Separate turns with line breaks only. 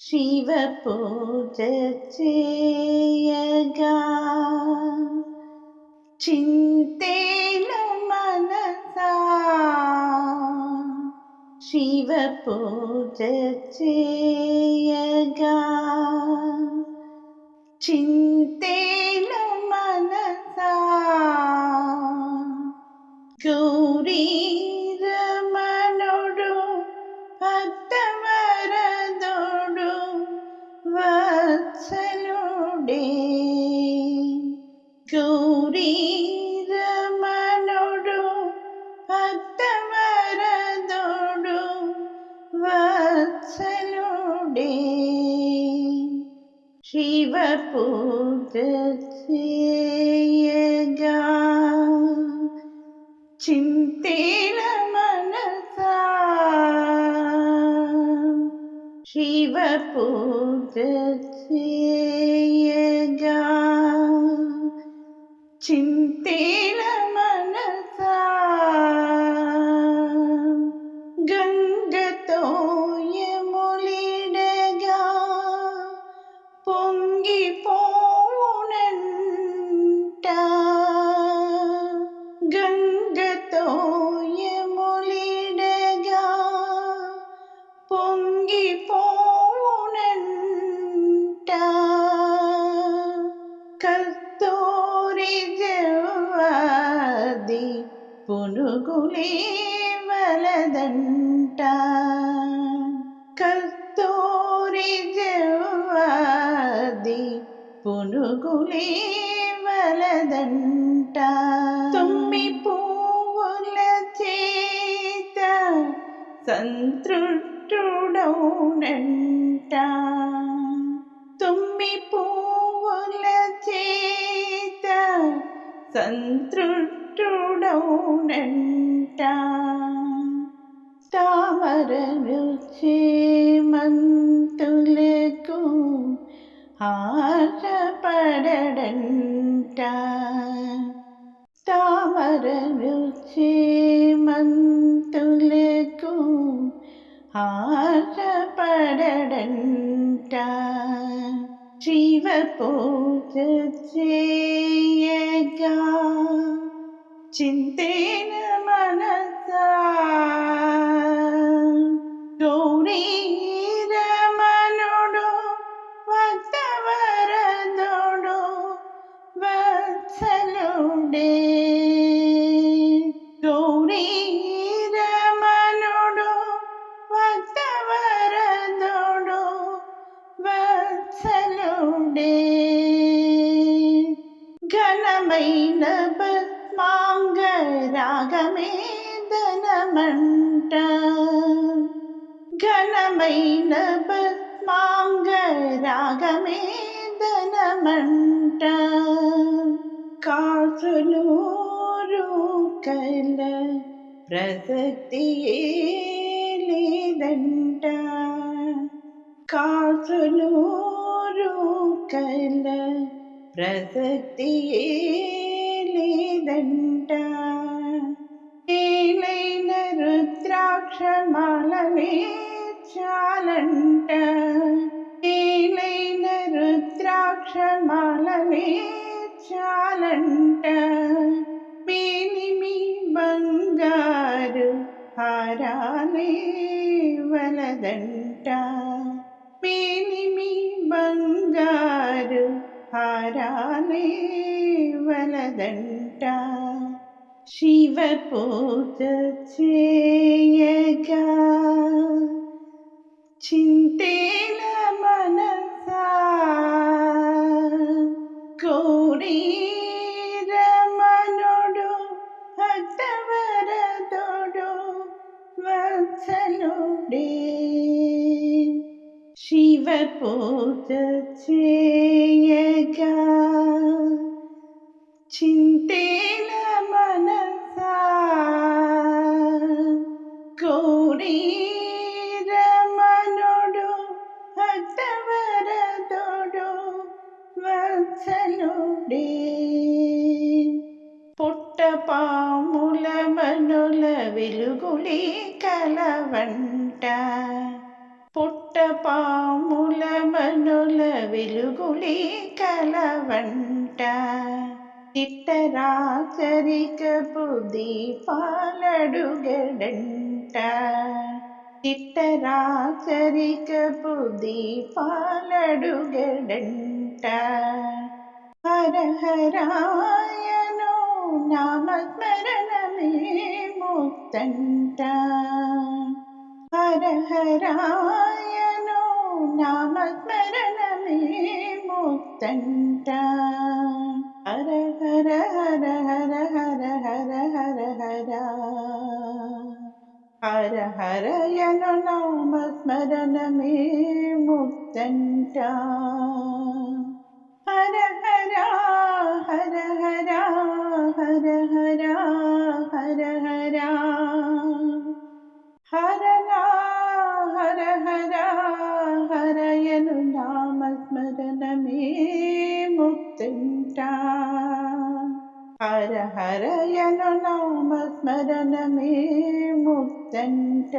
ശിവപൂജ ചെയ്യക ചിന്തേനു മനസാ. ശിവപൂജ ചെയ്യക ചിന്തേനു മനസാ. ഗൗരീ ഗൗരീരമനോടു ഭക്തവരതോടു വത്സനുടെ ശിവപൂജ ചിന്തേന മനസ. ശിവപൂജ చింతేల మనస. గంగతో యములిడగా పొంగిపోనంట. గంగతో యములిడగా పొంగిపోనంట. తోరి జవాది పునుగులే వలదంట. కస్తూరి జవాది పునుగులే వలదంట. తుమ్మి పువ్వుల చేత సంతృప్తుడౌనంట. తుమ్మి పువ్వుల చేత సంతృప్తుడౌనంట. తామరను చేమంతులకు ఆశపడడంట. తామరను చేమంతులకు ఆశపడడంట. శివ పూజ చే ಚಿಂತೇನ ಮನಸ ಗೌರೀರ ಮನೋಡು ಭಕ್ತವರ ನೋಡು ವತ್ಸಲುಡೇ రాగమే ధనమంట ఘనమైన పద్మాంగ రాగమే ధనమంట కాసులు కల ప్రసక్తియే లేదంట కాసులు కల ప్రసక్తియే లేదంట ఏలైన రుద్రాక్షమాలనే చాలంట. ఏలైన రుద్రాక్షమాలనే చాలంట. మేలిమి బంగారు హారాలే వలదంట. మేలిమి బంగారు హారాలే వలదంట. ശിവപൂജ ചെയ്യക ചിന്തേന മനസ. കോടീരമനോടു ഭക്തവരതോടു വത്സലോടേ. ശിവപൂജ ചെയ്യക ചിന്തേ കുടീരമനോടു അട്ടവരതോടു വത്സനോടെ പുട്ട പാമുല കലവണ്ട. പുട്ട കലവണ്ട. చిట్టరాచరికపు దీపాలడుగడంట చిట్టరాచరికపు దీపాలడుగడంట హర హరాయను నామస్మరణమే ముక్తంట హర హరాయను నామస్మరణమే ముక్తంట. ഹര ഹര ഹര ഹര ഹര ഹര ഹര ഹര ഹര ഹര ഹരയനു നാമസ്മരണമേ മുക്തൻഷ ഹര ഹര ഹര ഹര ഹര ഹര ഹര ഹര ഹര ഹര ഹര ഹരയനു നാമസ്മരണമേ తింట హర హరయను నామస్మరణమే ముక్తంట.